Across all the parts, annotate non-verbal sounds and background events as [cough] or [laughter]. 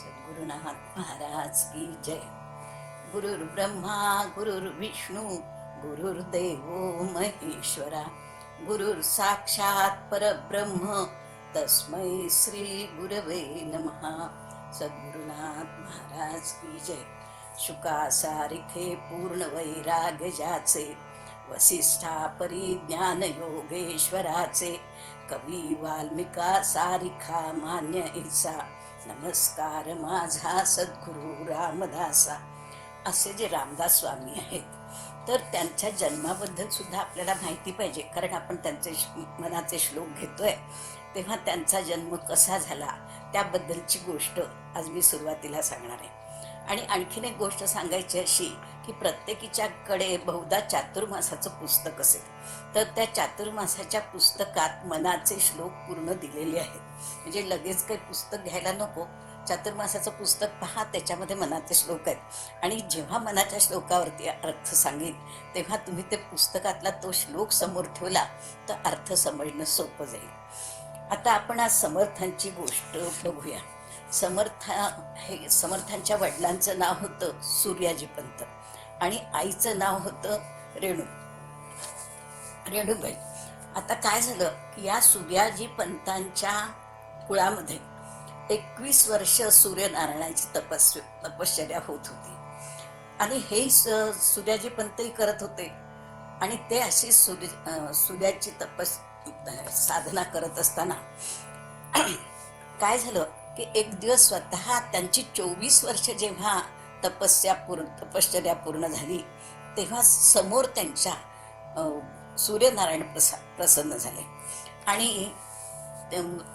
सद्गुरुनाथ महाराज की जय. गुरुर् ब्रह्मा गुरुर्विष्णू गुरुर्देव महेश्वरा. गुरुर साक्षात परब्रह्म तस्मै श्री गुरवे नमः. सद्गुरुनाथ महाराज की जय. शुकासारिखे पूर्ण वैराग्य वसिष्ठा परिज्ञान योगेश्वराचे कवी वाल्मिका सारिखा मान्य इसा नमस्कार माझा सद्गुरु रामदासा. असे जे रामदास स्वामी आहेत तर त्यांच्या जन्माबद्दल सुद्धा आपल्याला माहिती पाहिजे. कारण आपण त्यांचे मनाचे श्लोक घेतोय. तेव्हा त्यांचा जन्म कसा झाला त्याबद्दलची गोष्ट आज मी सुरुवातीला सांगणार आहे. आणि आणखीन एक गोष्ट सांगायची अशी की प्रत्येकीच्याकडे बहुधा चातुर्मासाचं पुस्तक असेल. तर त्या चातुर्मासाच्या पुस्तकात मनाचे श्लोक पूर्ण दिलेले आहेत. म्हणजे लगेच काही पुस्तक घ्यायला नको. चातुर्मासाचं पुस्तक पहा त्याच्यामध्ये मनाचे श्लोक आहेत. आणि जेव्हा मनाच्या श्लोकावरती अर्थ सांगेन तेव्हा तुम्ही ते पुस्तकातला तो श्लोक समोर ठेवला तर अर्थ समजणं सोपं जाईल. आता आपण आज समर्थांची गोष्ट बघूया. समर्थ हे समर्थांच्या वडिलांचं नाव होतं सूर्याजी पंत आणि आईचं नाव होतं रेणू रेणूबाई आता काय झालं की या सूर्याजी पंतांच्या कुळामध्ये एकवीस वर्ष सूर्यनारायणाची तपस् तपश्चर्या होत होती. आणि हे स- सूर्याजी पंतही करत होते. आणि ते अशी सूर्य सूर्याची तपस साधना करत असताना काय झालं? की एक दिवस स्वतः त्यांची चोवीस वर्ष जेव्हा तपस्या पूर्ण तपश्चर्या पूर्ण झाली तेव्हा समोर त्यांच्या सूर्यनारायण प्रसा प्रसन्न झाले. आणि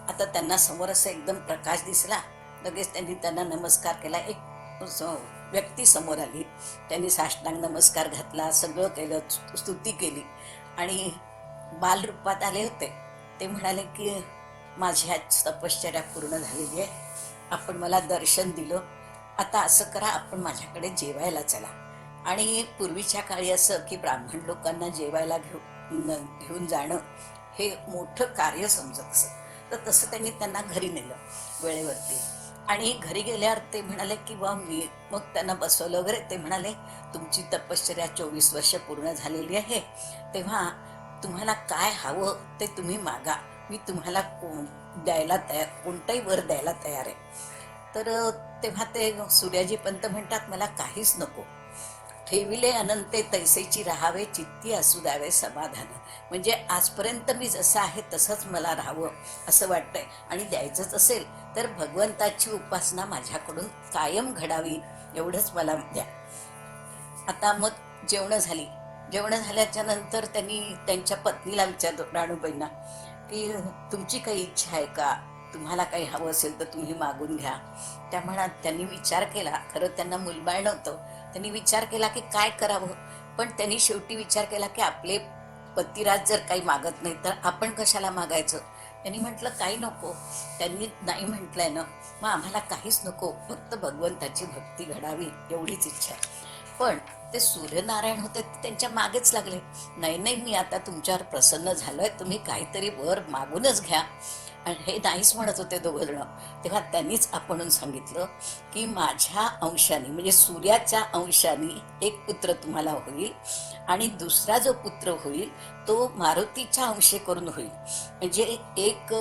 आता त्यांना समोर असं एकदम प्रकाश दिसला. लगेच त्यांनी त्यांना नमस्कार केला. एक व्यक्ती समोर आली. त्यांनी साष्टांग नमस्कार घातला सगळं केलं स्तुती केली. आणि बालरूपात आले होते. ते म्हणाले की माझी आज तपश्चर्या पूर्ण झालेली आहे. आपण मला दर्शन दिलं. आता असं करा आपण माझ्याकडे जेवायला चला. आणि पूर्वीच्या काळी असं की ब्राह्मण लोकांना जेवायला घेऊन घेऊन जाणं हे मोठं कार्य समजत असं. तर तसं त्यांनी त्यांना घरी नेलं वेळेवरती. आणि घरी गेल्यावर ते म्हणाले की वा मी मग त्यांना बसवलं वगैरे. ते म्हणाले तुमची तपश्चर्या चोवीस वर्ष पूर्ण झालेली आहे. तेव्हा तुम्हाला काय हवं ते तुम्ही मागा. मी तुम्हाला द्यायला तयार कोणताही वर द्यायला तयार आहे. तर तेव्हा ते सूर्याजी पंत म्हणतात मला काहीच नको. ठेविले अनंते तैसेची राहावे चित्ती असू द्यावे समाधान. म्हणजे आजपर्यंत मी जसं आहे तसंच मला राहावं असं वाटतंय. आणि द्यायचंच असेल तर भगवंताची उपासना माझ्याकडून कायम घडावी एवढंच मला द्या. आता मग जेवणं झाली. जेवणं झाल्याच्यानंतर त्यांनी त्यांच्या पत्नीला विचारतो राणूबाईंना की तुमची काही इच्छा आहे का? तुम्हाला काही हवं असेल तर तुम्ही मागून घ्या. त्या म्हणा त्यांनी विचार केला. खरं त्यांना मुलबाळ नव्हतं. त्यांनी विचार केला की काय करावं? पण त्यांनी शेवटी विचार केला की आपले पतिराज जर काही मागत नाही तर आपण कशाला मागायचं? त्यांनी म्हटलं काही नको. त्यांनी नाही म्हटलंय ना मग आम्हाला काहीच नको. फक्त भगवंताची भक्ती घडावी एवढीच इच्छा आहे. पण ते सूर्यनारायण होते त्यांच्या मागेच लागले. नाही नाही मी आता तुमच्यावर प्रसन्न झालोय तुम्ही काहीतरी वर मागूनच घ्या. आणि हे नाहीच म्हणत होते दोघं जण तेव्हा त्यांनीच आपण सांगितलं की माझ्या अंशाने म्हणजे सूर्याच्या अंशाने एक पुत्र तुम्हाला होईल आणि दुसरा जो पुत्र होईल तो मारुतीच्या अंशे करून होईल. म्हणजे एक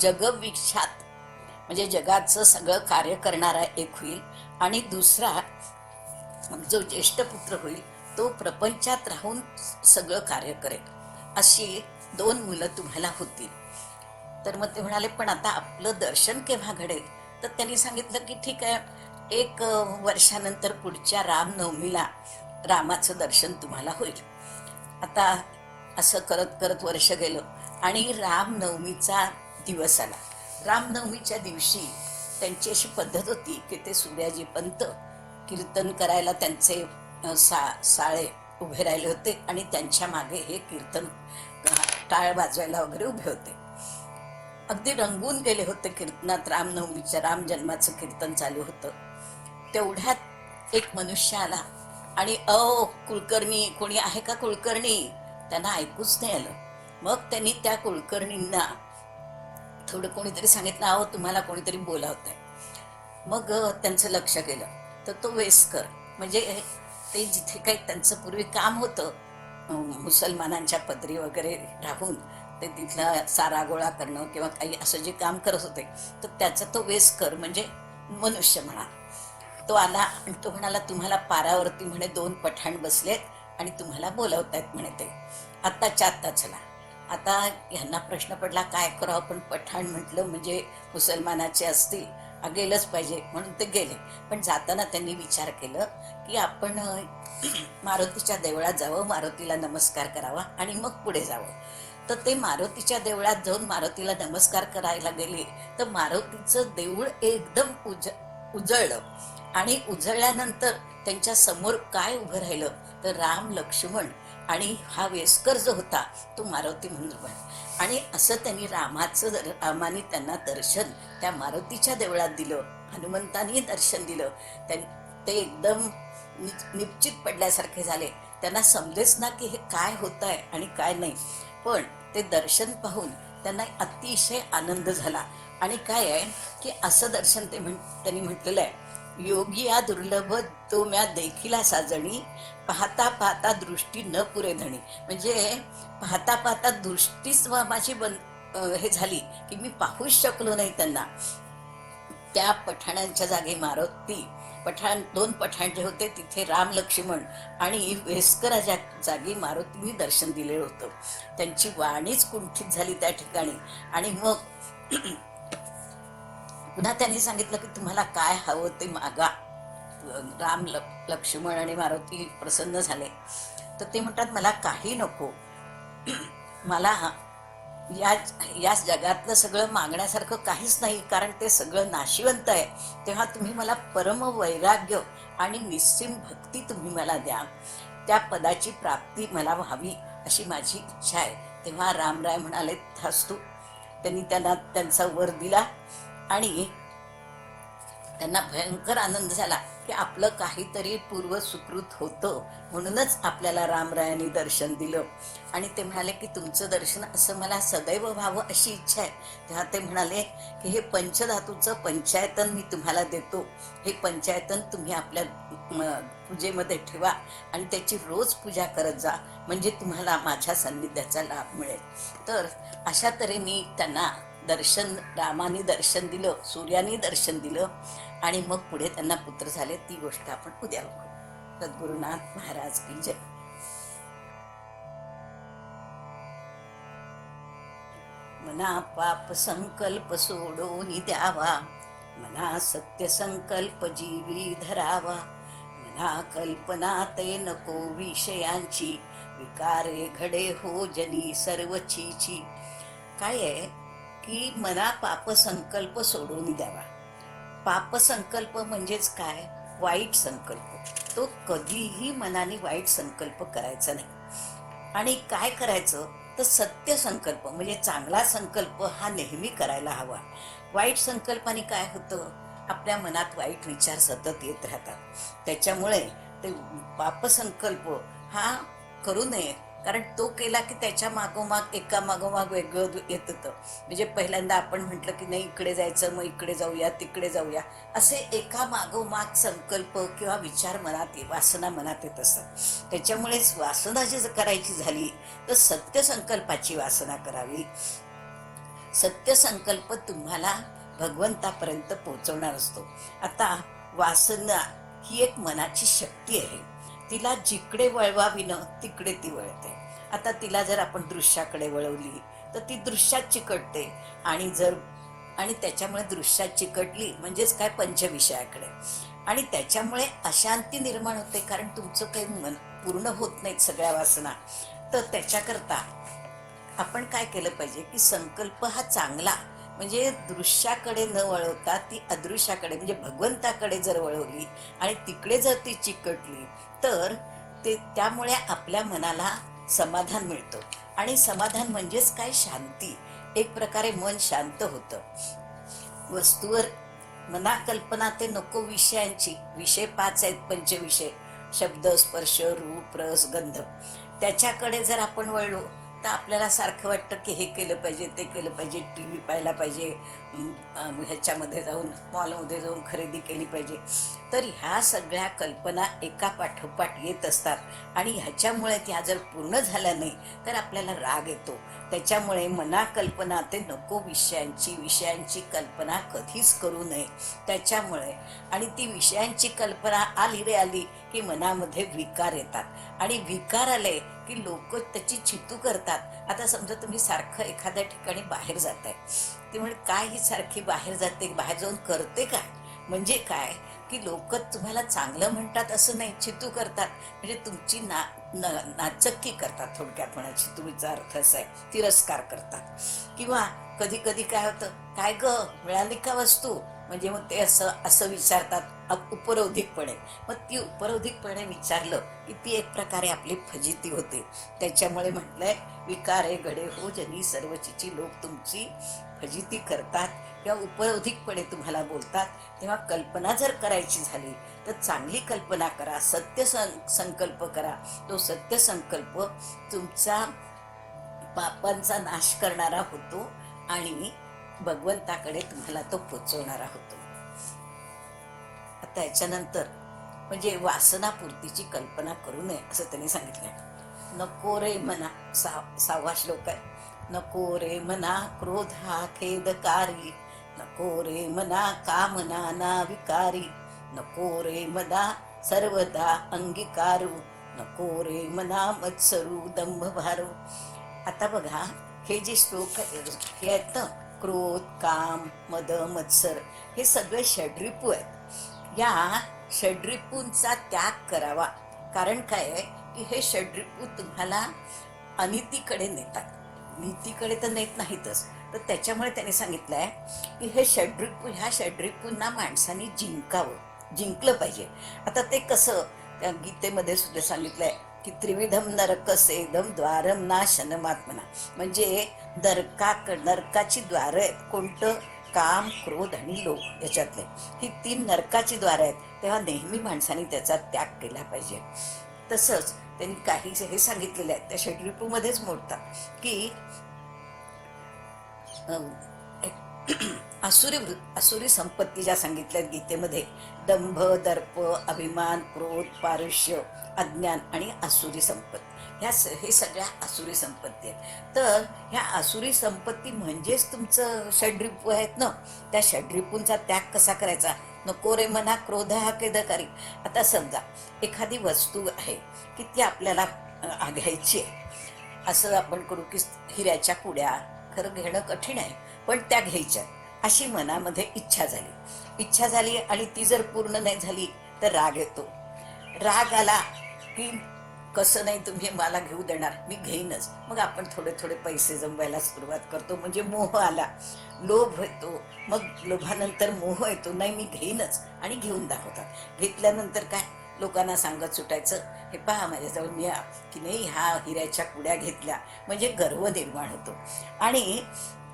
जगविख्यात म्हणजे जगाचं सगळं कार्य करणारा एक होईल आणि दुसरा मग जो ज्येष्ठ पुत्र होईल तो प्रपंचात राहून सगळं कार्य करेल. अशी दोन मुलं तुम्हाला होतील तर मग ते म्हणाले पण आता आपलं दर्शन केव्हा घडेल? तर त्यांनी सांगितलं की ठीक आहे एक वर्षानंतर पुढच्या रामनवमीला रामाचं दर्शन तुम्हाला होईल. आता असं करत करत वर्ष गेलं आणि रामनवमीचा दिवस आला. रामनवमीच्या दिवशी त्यांची अशी पद्धत होती की ते सूर्याजी पंत कीर्तन करायला त्यांचे सा साळे उभे राहिले होते आणि त्यांच्या मागे हे कीर्तन टाळ वाजवायला वगैरे उभे होते. अगदी रंगून गेले होते कीर्तनात. रामनवमीच्या राम जन्माचं कीर्तन चालू होतं. तेवढ्यात एक मनुष्य आला आणि अ कुलकर्णी कोणी आहे का कुलकर्णी? त्यांना ऐकूच नाही आलं. मग त्यांनी त्या कुलकर्णींना थोडं कोणीतरी सांगितलं अहो तुम्हाला कोणीतरी बोलावत आहे मग त्यांचं लक्ष गेलं. तर तो वेस्कर. म्हणजे ते जिथे काही त्यांचं पूर्वी काम होतं मुसलमानांच्या पदरी वगैरे राहून ते तिथला सारा गोळा करणं किंवा काही असं जे काम करत होते तर त्याचा तो वेस्कर म्हणजे मनुष्य म्हणा. तो आला आणि तो म्हणाला तुम्हाला पारावरती म्हणे दोन पठाण बसलेत आणि तुम्हाला बोलवतायत म्हणे ते. आत्ताच्या आत्ता चला. आता ह्यांना प्रश्न पडला काय करावं? पण पठाण म्हटलं म्हणजे मुसलमानाचे असतील गेलंच पाहिजे म्हणून ते गेले. पण जाताना त्यांनी विचार केलं की आपण [clears throat] मारुतीच्या देवळात जावं मारुतीला नमस्कार करावा आणि मग पुढे जावं. तर ते मारुतीच्या देवळात जाऊन मारुतीला नमस्कार करायला गेले. तर मारुतीचं देऊळ एकदम उज उजळलं आणि उजळल्यानंतर त्यांच्यासमोर काय उभं राहिलं? तर राम लक्ष्मण आणि हा वेस्कर जो होता तो मारुती म्हणून उभा आणि असं त्यांनी रामाचं दर- रामाने त्यांना दर्शन त्या मारुतीच्या देवळात दिलं हनुमंतानी दर्शन दिलं. त्यां ते एकदम नि- निश्चित पडल्यासारखे झाले. त्यांना समजेच ना की हे काय होत आहे आणि काय नाही. पण ते दर्शन पाहून त्यांना अतिशय आनंद झाला. आणि काय आहे की असं दर्शन ते म्हण त्यांनी म्हटलेलं आहे. योगी या दुर्लभ तो म्या देखिला साजणी पाहता पाहता दृष्टी न पुरे धणी. म्हणजे पाहता पाहता दृष्टीच माझी बन हे झाली की मी पाहूच शकलो नाही त्यांना. त्या पठाणांच्या जागी मारुती पठाण दोन पठाण जे होते तिथे राम लक्ष्मण आणि वेस्कराच्या जागी मारुतीने दर्शन दिलेलं होतं. त्यांची वाणीच कुंठित झाली त्या ठिकाणी. आणि मग पुन्हा त्यांनी सांगितलं की तुम्हाला काय हवं ते मागा. राम लक्ष्मण आणि मारुती प्रसन्न झाले. तर ते म्हणतात मला काही नको. मला या या जगातलं सगळं मागण्यासारखं काहीच नाही कारण ते सगळं नाशिवंत आहे. तेव्हा तुम्ही मला परम वैराग्य आणि निस्सीम भक्ती तुम्ही मला द्या. त्या पदाची प्राप्ती मला व्हावी अशी माझी इच्छा आहे. तेव्हा रामराय म्हणाले थास तू. त्यांनी त्यांना त्यांचा वर दिला. आणि त्यांना भयंकर आनंद झाला की आपलं काहीतरी पूर्व सुकृत होतं म्हणूनच आपल्याला रामरायांनी दर्शन दिलं. आणि ते म्हणाले की तुमचं दर्शन असं मला सदैव व्हावं अशी इच्छा आहे. तेव्हा ते म्हणाले की हे पंचधातूचं पंचायतन मी तुम्हाला देतो. हे पंचायतन तुम्ही आपल्या पूजेमध्ये ठेवा आणि त्याची रोज पूजा करत जा. म्हणजे तुम्हाला माझ्या सान्निध्याचा लाभ मिळेल. तर अशा तऱ्हेने त्यांना दर्शन रामाने दर्शन दिलं सूर्याने दर्शन दिलं आणि मग पुढे त्यांना पुत्र झाले. ती गोष्ट आपण उद्या बघू. सद्गुरुनाथ महाराज की जय. मना पाप संकल्प सोडून द्यावा. मना सत्य संकल्प जीवी धरावा. मना कल्पना ते नको विषयांची. विकारे घडे हो जनी सर्व चीची काय आहे? की मना पाप संकल्प सोडून द्यावा. पाप संकल्प म्हणजेच काय? वाईट संकल्प. तो कधीही मनाने वाईट संकल्प करायचा नाही. आणि काय करायचं? तर सत्य संकल्प म्हणजे चांगला संकल्प हा नेहमी करायला हवा. वाईट संकल्पाने काय होतं? आपल्या मनात वाईट विचार सतत येत राहतात. त्याच्यामुळे ते पापसंकल्प हा करू नये. कारण तो केला की त्याच्या मागोमाग एका मागोमाग वेगळं येत होतं म्हणजे पहिल्यांदा आपण म्हटलं की नाही इकडे जायचं मग इकडे जाऊया तिकडे जाऊया. असे एका मागोमाग संकल्प किंवा विचार मनात ये- वासना मनात येत असतात. त्याच्यामुळेच वासना जी करायची झाली तर सत्य संकल्पाची वासना करावी. सत्य संकल्प तुम्हाला भगवंतापर्यंत पोहोचवणार असतो. आता वासना ही एक मनाची शक्ती आहे. तिला जिकडे वळवावी ना तिकडे ती वळते. आता तिला जर आपण दृश्याकडे वळवली तर ती दृश्यात चिकटते. आणि जर आणि त्याच्यामुळे दृश्यात चिकटली म्हणजेच काय पंचविषयाकडे. आणि त्याच्यामुळे अशांती निर्माण होते कारण तुमचं काही मन पूर्ण होत नाहीत सगळ्या वासना. तर त्याच्याकरता आपण काय केलं पाहिजे की संकल्प हा चांगला म्हणजे दृश्याकडे न वळवता ती अदृश्याकडे म्हणजे भगवंताकडे जर वळवली आणि तिकडे जर ती चिकटली तर ते त्यामुळे आपल्या मनाला समाधान मिळतं. आणि समाधान म्हणजेच काय? शांती. एक प्रकारे मन शांत होतं. वस्तूवर मना कल्पना ते नको विषयांची. विषय पाच आहेत पंचविषय. शब्द स्पर्श रूप रस गंध. त्याच्याकडे जर आपण वळलो तर आपल्याला सारखं वाटतं की हे केलं पाहिजे ते केलं पाहिजे टी व्ही पाहायला पाहिजे ह्याच्यामध्ये जाऊन मॉलमध्ये जाऊन खरेदी केली पाहिजे. तर ह्या सगळ्या कल्पना एका पाठोपाठ येत असतात आणि ह्याच्यामुळे त्या जर पूर्ण झाल्या नाही तर आपल्याला राग येतो. त्याच्यामुळे मना कल्पना ते नको विषयांची विषयांची कल्पना कधीच करू नये. त्याच्यामुळे आणि ती विषयांची कल्पना आली रे आली की मनामध्ये विकार येतात. आणि विकार आले की लोक त्याची चितू करतात. आता समजा तुम्ही सारखं एखाद्या ठिकाणी बाहेर जात आहे ते म्हणजे काय ही सारखी बाहेर जाते? बाहेर जाऊन करते काय? म्हणजे काय? की लोक तुम्हाला चांगलं म्हणतात असं नाही चितू करतात. म्हणजे तुमची ना नाचक्की करतात थोडक्यात म्हणायची. तुम्हीचा अर्थ असा आहे. तिरस्कार करतात. किंवा कधी कधी काय होतं? काय ग? मिळाली का वस्तू? म्हणजे मग ते असं असं विचारतात अप- उपरोधिकपणे मग ती उपरोधिकपणे विचारलं की ती एक प्रकारे आपली फजिती होते. त्याच्यामुळे म्हटलंय विकारे घडे हो जनी सर्वचिची लोक तुमची फजिती करतात. किंवा उपरोधिकपणे तुम्हाला बोलतात. तेव्हा कल्पना जर करायची झाली तर चांगली कल्पना करा सत्य सं संकल्प करा. तो सत्य संकल्प तुमचा पापांचा नाश करणारा होतो आणि भगवंताकडे तुम्हाला तो पोचवणारा होतो आता याच्यानंतर म्हणजे वासनापूर्तीची कल्पना करू नये असं त्यांनी सांगितलं. नको रे मना सा सहावा श्लोक आहे. नको रे मना क्रोध हा खेदकारी नको रे मना कामना ना विकारी नको रे मना सर्वदा अंगीकारू नको रे मना मत्सरू दंभ भारू आता बघा हे जे श्लोक आहे- हे आहेत ना क्रोध काम मद मत्सर हे सगळे षड्रिपू आहेत. या षड्रिपूंचा त्याग करावा. कारण काय आहे की हे षड्रिपू तुम्हाला अनितीकडे नेतात. नीतीकडे तर नेत नाहीतच. तर त्याच्यामुळे त्याने सांगितलं आहे की हे षड्रिपू ह्या षड्रिपूंना माणसाने जिंकावं. जिंकलं पाहिजे. आता ते कसं? त्या गीतेमध्ये सुद्धा सांगितलं आहे की त्रिविधम नरक सेदम द्वारम ना शनमात्मना म्हणजे नरकाक नरकाची द्वार आहेत. कोणतं? काम क्रोध आणि लोभ याच्यातले. ही तीन नरकाची द्वार आहेत. तेव्हा नेहमी माणसाने त्याचा त्याग केला पाहिजे. तसंच त्यांनी काही हे सांगितलेले आहेत त्या षड्रिपूमध्येच मोडतात की असुरी असुरी संपत्ती ज्या सांगितल्यात गीतेमध्ये दंभ दर्प अभिमान क्रोध पारुष्य अज्ञान आणि आसुरी संपत्ती. ह्या स- हे सगळ्या आसुरी संपत्ती आहेत. तर ह्या आसुरी संपत्ती म्हणजेच तुमचं षड्रिपू आहेत ना? त्या षड्रिपूंचा त्याग कसा करायचा? नको रे मना क्रोध हा केदकारी आता समजा एखादी वस्तू आहे की ती आपल्याला घ्यायची आहे. असं आपण करू की हिऱ्याच्या कुड्या खरं घेणं कठीण आहे पण त्या घ्यायच्या अशी मनामध्ये इच्छा झाली. इच्छा झाली आणि ती जर पूर्ण नाही झाली तर राग येतो. राग आला की कसं नाही तुम्ही मला घेऊ देणार? मी घेईनच. मग आपण थोडे थोडे पैसे जमवायला सुरुवात करतो. म्हणजे मोह आला. लोभ येतो. मग लोभानंतर मोह येतो. नाही मी घेईनच. आणि घेऊन दाखवतात. घेतल्यानंतर काय? लोकांना सांगत सुटायचं. हे पहा माझ्याजवळ मी की नाही ह्या हिऱ्याच्या कुड्या घेतल्या. म्हणजे गर्व निर्माण होतो. आणि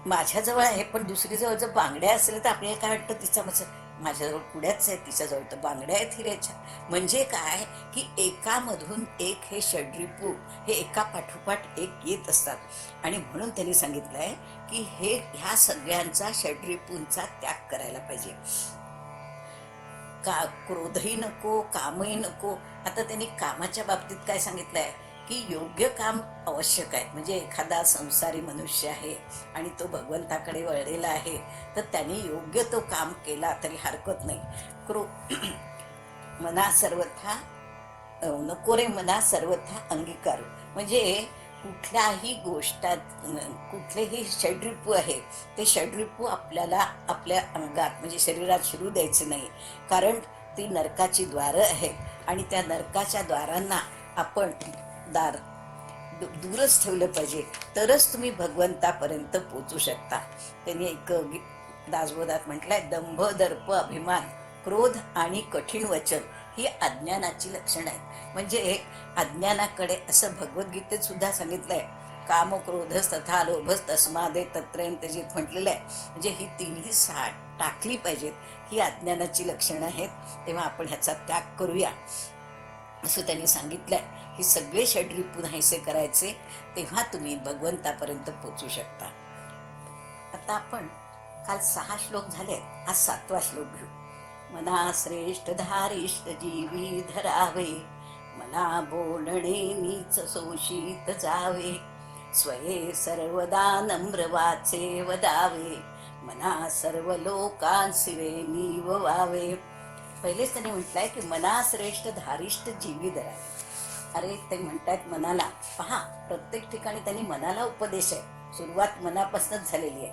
माझ्याजवळ आहे पण दुसरीजवळ जर बांगड्या असेल तर आपल्याला काय वाटतं? तिचा म्हणजे माझ्याजवळ कुड्याच आहेत तिच्याजवळ तर बांगड्या आहेत हिऱ्याच्या. म्हणजे काय? की एकामधून एक हे षड्रिपू हे एका पाठोपाठ एक येत असतात. आणि म्हणून त्यांनी सांगितलं आहे की हे ह्या सगळ्यांचा षड्रिपूंचा त्याग करायला पाहिजे. का क्रोधही नको कामही नको. आता त्यांनी कामाच्या बाबतीत काय सांगितलं आहे की योग्य काम आवश्यक आहे. म्हणजे एखादा संसारी मनुष्य आहे आणि तो भगवंताकडे वळलेला आहे तर त्यांनी योग्य तो काम केला तरी हरकत नाही. क्रो [clears throat] मना सर्वथा नकोरे नको रे मना सर्वथा अंगीकार. म्हणजे कुठल्याही गोष्टात कुठलेही षड्रिपू आहे ते षड्रिपू आपल्याला आपल्या अंगात म्हणजे शरीरात शिरू द्यायचे नाही. कारण ती नरकाची द्वारं आहेत आणि त्या नरकाच्या द्वारांना आपण दार दूरच ठेवलं पाहिजे. तरच तुम्ही भगवंतापर्यंत पोचू शकता. त्यांनी एक गी- दासबोधात म्हटलंय दंभ दर्प अभिमान क्रोध आणि कठीण वचन ही अज्ञानाची लक्षणं आहेत. म्हणजे हे अज्ञानाकडे असं भगवद्गीतेत सुद्धा आहे काम क्रोधस तथा लोभस तस्मादे तत्रयंतजीत म्हटलेलं आहे. म्हणजे ही तिन्ही सा टाकली पाहिजेत. ही अज्ञानाची लक्षणं आहेत. तेव्हा आपण ह्याचा त्याग करूया. असं त्यांनी सांगितलं आहे हे सगळे षडरी पुन्हायसे करायचे तेव्हा तुम्ही भगवंतापर्यंत पोचू शकता. आता आपण काल सहा श्लोक झाले आज सातवा श्लोक घेऊ. मना श्रेष्ठ धारिष्ट जीवी धरावे मना बोलणे नीच सोशीत जावे स्वये सर्वदा नम्र वाचे वदावे मना सर्व लोकांसिरे नीव वावे. पहिलेच त्यांनी म्हटलंय की मना श्रेष्ठ धारिष्ट जीवी धरावे. अरे ते म्हणतात मनाला. पहा प्रत्येक ठिकाणी त्यांनी मनाला उपदेश आहे. सुरुवात मनापासूनच झालेली आहे.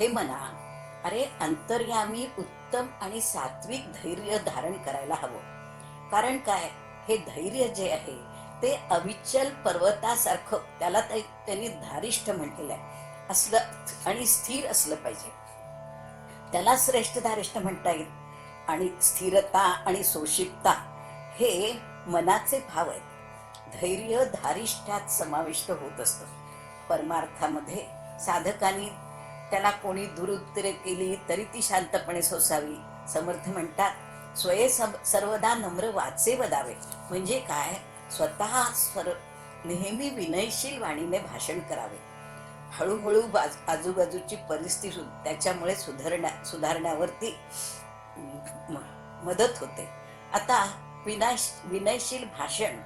हे मना अरे अंतर्यामी उत्तम आणि सात्विक धैर्य धारण करायला हवं. कारण काय? हे धैर्य जे आहे ते अविचल पर्वतासारखं त्याला ते- त्यांनी धारिष्ठ म्हटलेलं आहे. असलं आणि स्थिर असलं पाहिजे. त्याला श्रेष्ठ धारिष्ठ म्हणता येईल. आणि स्थिरता आणि सोशिकता हे मनाचे भाव आहेत. धैर्य धारिष्ठ्यात समाविष्ट होत असतं. परमार्थामध्ये साधकांनी त्याला कोणी दुरुत्तरे केली तरी ती शांतपणे सोसावी. समर्थ म्हणतात स्वये सम- सर्वदा नम्र वाचे वदावे म्हणजे काय? स्वतः स्वर नेहमी विनयशील वाणीने भाषण करावे. हळूहळू बाज आजूबाजूची परिस्थिती सु- त्याच्यामुळे सुधारण्या सुधारण्यावरती मदत होते. आता विनाश विनयशील भाषण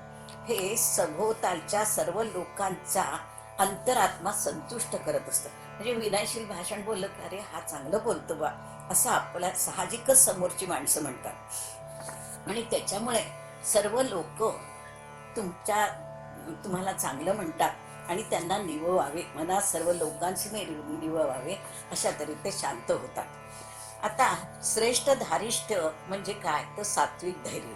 हे सभोवतालच्या सर्व लोकांचा अंतरात्मा संतुष्ट करत असतं. म्हणजे विनयशील भाषण बोललं का अरे हा चांगलं बोलतो बा. असं आपल्या साहजिकच समोरची माणसं म्हणतात. आणि त्याच्यामुळे सर्व लोक तुमच्या तुम्हाला चांगलं म्हणतात आणि त्यांना निववावे मनात सर्व लोकांशी नि- निववावे अशा तरी ते शांत होतात. आता श्रेष्ठ धारिष्ठ म्हणजे काय? तर सात्विक धैर्य.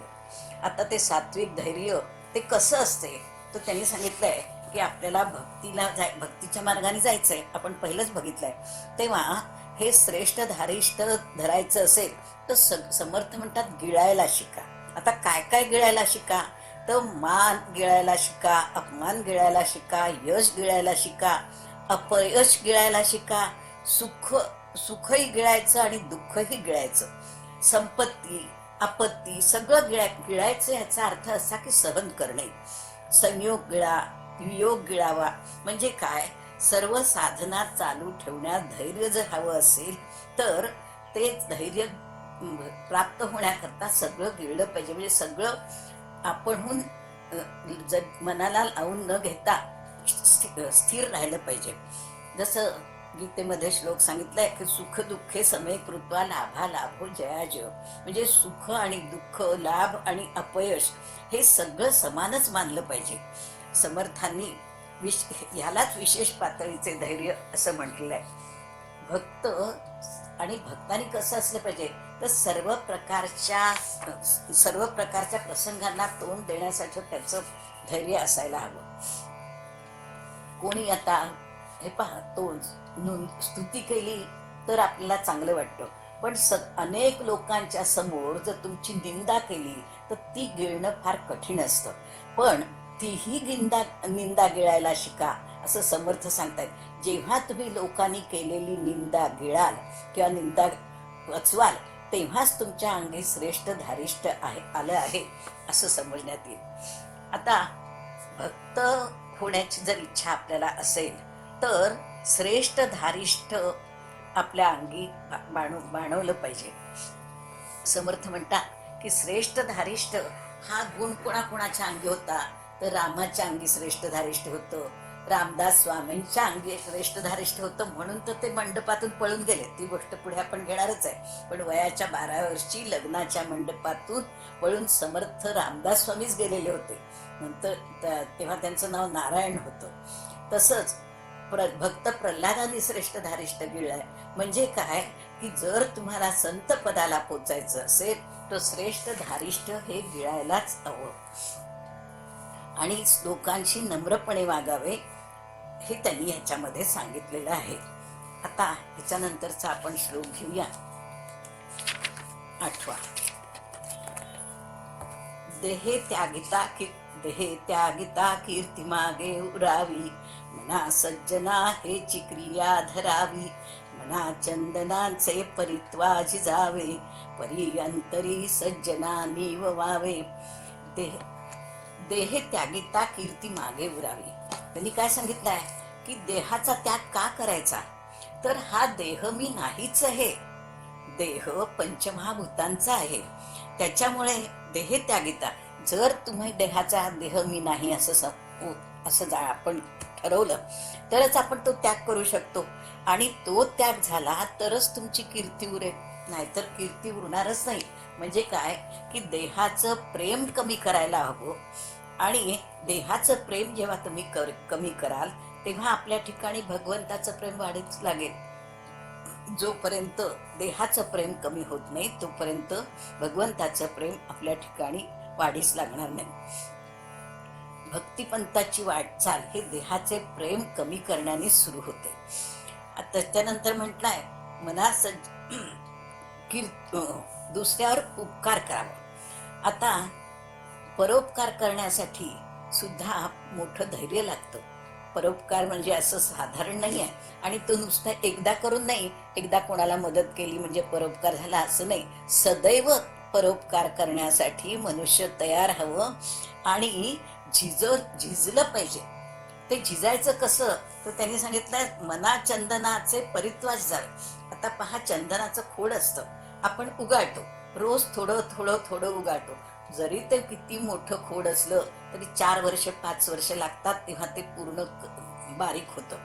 आता ते सात्विक धैर्य ते कसं असते तर त्यांनी सांगितलंय की आपल्याला भक्तीला जाय भक्तीच्या मार्गाने जायचंय. आपण पहिलंच बघितलंय. तेव्हा हे श्रेष्ठ धारिष्ठ धरायचं असेल तर स- समर्थ म्हणतात गिळायला शिका. आता काय काय गिळायला शिका? तर मान गिळायला शिका अपमान गिळायला शिका यश गिळायला शिका अपयश गिळायला शिका सुख सुखही गिळायचं आणि दुःखही गिळायचं. संपत्ती आपत्ती सगळं गिळाय गिळायचं याचा अर्थ असा की सहन करणे. संयोग गिळा वियोग गिळावा म्हणजे काय? सर्व साधना चालू ठेवण्यात धैर्य जर हवं असेल तर ते धैर्य प्राप्त होण्याकरता सगळं गिळलं पाहिजे. म्हणजे सगळं आपणहून जर मनाला लावून न घेता स्थिर राहिलं पाहिजे. जसं गीतेमध्ये श्लोक सांगितलाय की सुख दुःखे समय कृत्वा लाभा लाभो जया जय. म्हणजे सुख आणि दुःख लाभ आणि अपयश हे सगळं समानच मानलं पाहिजे. समर्थांनी विश ह्यालाच विशेष पातळीचे धैर्य असं म्हटलेलं आहे भक्त आणि भक्तांनी कसं असलं पाहिजे? तर सर्व प्रकारच्या सर्व प्रकारच्या प्रसंगांना तोंड देण्यासाठी त्याचं धैर्य असायला हवं. कोणी आता हे पहा तो नोंद स्तुती केली तर आपल्याला चांगलं वाटतं. पण स अनेक लोकांच्या समोर जर तुमची निंदा केली तर ती गिळणं फार कठीण असतं. पण तीही निंदा निंदा गिळायला शिका असं समर्थ सांगतायत. जेव्हा तुम्ही लोकांनी केलेली निंदा गिळाल किंवा निंदा वचवाल तेव्हाच तुमच्या अंगी श्रेष्ठ धारिष्ट आहे आलं आहे असं समजण्यात येईल. आता भक्त होण्याची जर इच्छा आपल्याला असेल तर श्रेष्ठ धारिष्ठ आपल्या अंगी बाणू बाणवलं पाहिजे. समर्थ म्हणतात की श्रेष्ठ धारिष्ठ हा गुण कोणाकोणाच्या अंगी होता? तर रामाच्या अंगी श्रेष्ठ धारिष्ठ होतं. रामदास स्वामींच्या अंगी श्रेष्ठ धारिष्ठ होतं म्हणून तर ते मंडपातून पळून गेले. ती गोष्ट पुढे आपण घेणारच आहे. पण वयाच्या बारा वर्षी लग्नाच्या मंडपातून पळून समर्थ रामदास स्वामीच गेलेले होते. नंतर तेव्हा त्यांचं नाव नारायण होतं. तसंच प्र भक्त प्रल्हादाने श्रेष्ठ धारिष्ट गिळलाय. म्हणजे काय? की जर तुम्हाला संत पदाला पोचायचं असेल तर श्रेष्ठ धारिष्ट हे गिळायलाच हवं. आणि लोकांशी नम्रपणे वागावे हे त्यांनी ह्याच्यामध्ये सांगितलेलं आहे. आता ह्याच्यानंतरचा आपण श्लोक घेऊया. आठवा. देहे त्यागिता की देहे त्यागिता कीर्ती मागे उरावी. मना सज्जना हे क्रिया धरावी. मना चंदनाचे परित्वाज जावे. परी अंतरी सज्जना निववावे देह देहे त्यागिता कीर्ती मागे उरावी. त्यांनी काय सांगितलंय? की देहाचा त्याग का करायचा? तर हा देह मी नाहीच आहे. देह पंचमहाभूतांचा आहे. त्याच्यामुळे देह त्यागिता जर तुम्ही देहाचा देह मी नाही असं असं जा आपण ठरवलं तरच आपण तो त्याग करू शकतो. आणि तो त्याग झाला तरच तुमची कीर्ती उरेल. नाहीतर कीर्ती उरणारच नाही. म्हणजे काय? की देहाचं प्रेम कमी करायला हवं. आणि देहाचं प्रेम जेव्हा तुम्ही कर कमी कराल तेव्हा आपल्या ठिकाणी भगवंताचं प्रेम वाढीच लागेल. जोपर्यंत देहाचं प्रेम कमी होत नाही तोपर्यंत भगवंताचं प्रेम आपल्या ठिकाणी वाढीस लागणार नाही. भक्तिपंथाची वाटचाल हे देहाचे प्रेम कमी करण्याने सुरू होते. त्याच्यानंतर त्यानंतर म्हटलंय मना सज [clears throat] दुसऱ्यावर उपकार करावा. आता परोपकार करण्यासाठी सुद्धा मोठं धैर्य लागतं. परोपकार म्हणजे असं साधारण नाही आहे आणि तो नुसतं एकदा करून नाही एकदा कोणाला मदत केली म्हणजे परोपकार झाला असं नाही. सदैव परोपकार करण्यासाठी मनुष्य तयार हवं आणि झिज झिजलं पाहिजे. ते झिजायचं कसं? तर त्यांनी सांगितलं मना चंदनाचे परित्वास जावे आता पहा चंदनाचं खोड असतं. आपण उगाळतो. रोज थोडं थोडं थोडं उगाळतो. जरी ते किती मोठं खोड असलं तरी चार वर्ष पाच वर्ष लागतात तेव्हा ते पूर्ण बारीक होतं.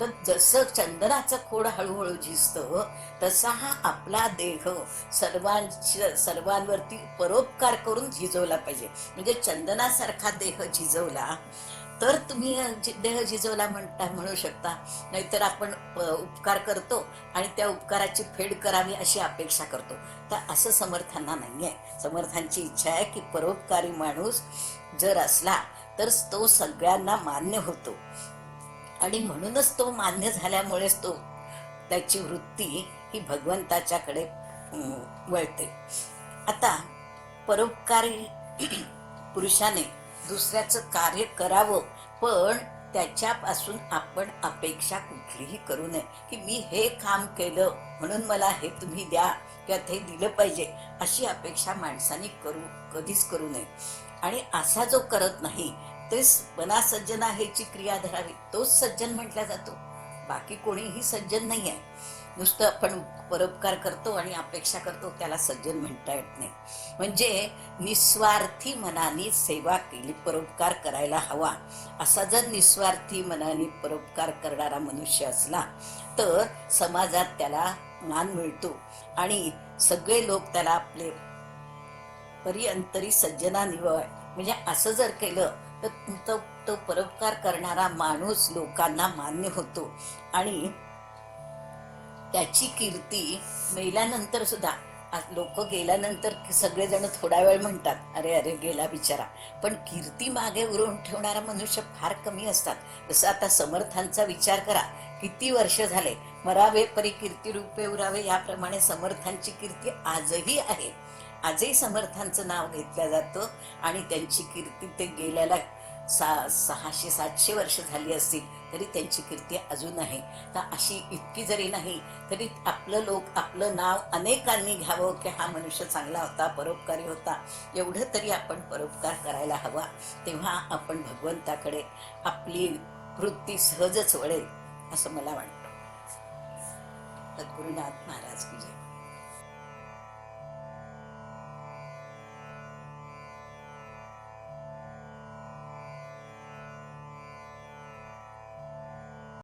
तर जसं चंदनाचं खोड हळूहळू झिजतं तसा हा आपला देह सर्वांच्या सर्वांवरती परोपकार करून झिजवला पाहिजे. म्हणजे चंदनासारखा देह झिजवला तर तुम्ही देह झिजवला म्हणता म्हणू शकता. नाहीतर आपण उपकार करतो आणि त्या उपकाराची फेड करावी अशी अपेक्षा करतो. तर असं समर्थांना नाही आहे समर्थांची इच्छा आहे की परोपकारी माणूस जर असला तर तो सगळ्यांना मान्य होतो. आणि म्हणूनच तो मान्य झाल्यामुळेच तो त्याची वृत्ती ही भगवंताच्याकडे वळते. आता परोपकारी [clears throat] पुरुषाने दुसऱ्याचं कार्य करावं पण त्याच्यापासून आपण अपेक्षा कुठलीही करू नये की मी हे काम केलं म्हणून मला हे तुम्ही द्या किंवा ते दिलं पाहिजे अशी अपेक्षा माणसाने करू कधीच करू नये. आणि असा जो करत नाही तेच मना सज्जन आहेची क्रिया धरावी. तोच सज्जन म्हटला जातो. बाकी कोणीही सज्जन नाही आहे नुसतं आपण परोपकार करतो आणि अपेक्षा करतो त्याला सज्जन म्हणता येत नाही. म्हणजे निस्वार्थी मनाने सेवा केली परोपकार करायला हवा. असा जर निस्वार्थी मनाने परोपकार करणारा मनुष्य असला तर समाजात त्याला मान मिळतो आणि सगळे लोक त्याला आपले परिअंतरी सज्जना निवड म्हणजे असं जर केलं तर तो तो परोपकार करणारा माणूस लोकांना मान्य होतो. आणि त्याची कीर्ती मेल्यानंतर सुद्धा लोक गेल्यानंतर सगळेजण थोडा वेळ म्हणतात अरे अरे गेला बिचारा. पण कीर्ती मागे उरून ठेवणारा मनुष्य फार कमी असतात. जसं आता समर्थांचा विचार करा किती वर्ष झाले? मरावे परी कीर्ती रूपे उरावे याप्रमाणे समर्थांची कीर्ती आजही आहे. आजही समर्थांचं नाव घेतलं जातं आणि त्यांची कीर्ती ते गेल्याला सा सहाशे सातशे वर्ष झाली असतील तरी त्यांची कीर्ती अजून आहे. तर अशी इतकी जरी नाही तरी आपलं लोक आपलं नाव अनेकांनी घ्यावं की हा मनुष्य चांगला होता परोपकारी होता. एवढं तरी आपण परोपकार करायला हवा. तेव्हा आपण भगवंताकडे आपली वृत्ती सहजच वळेल असं मला वाटतं. सद्गुरुनाथ महाराज की जय.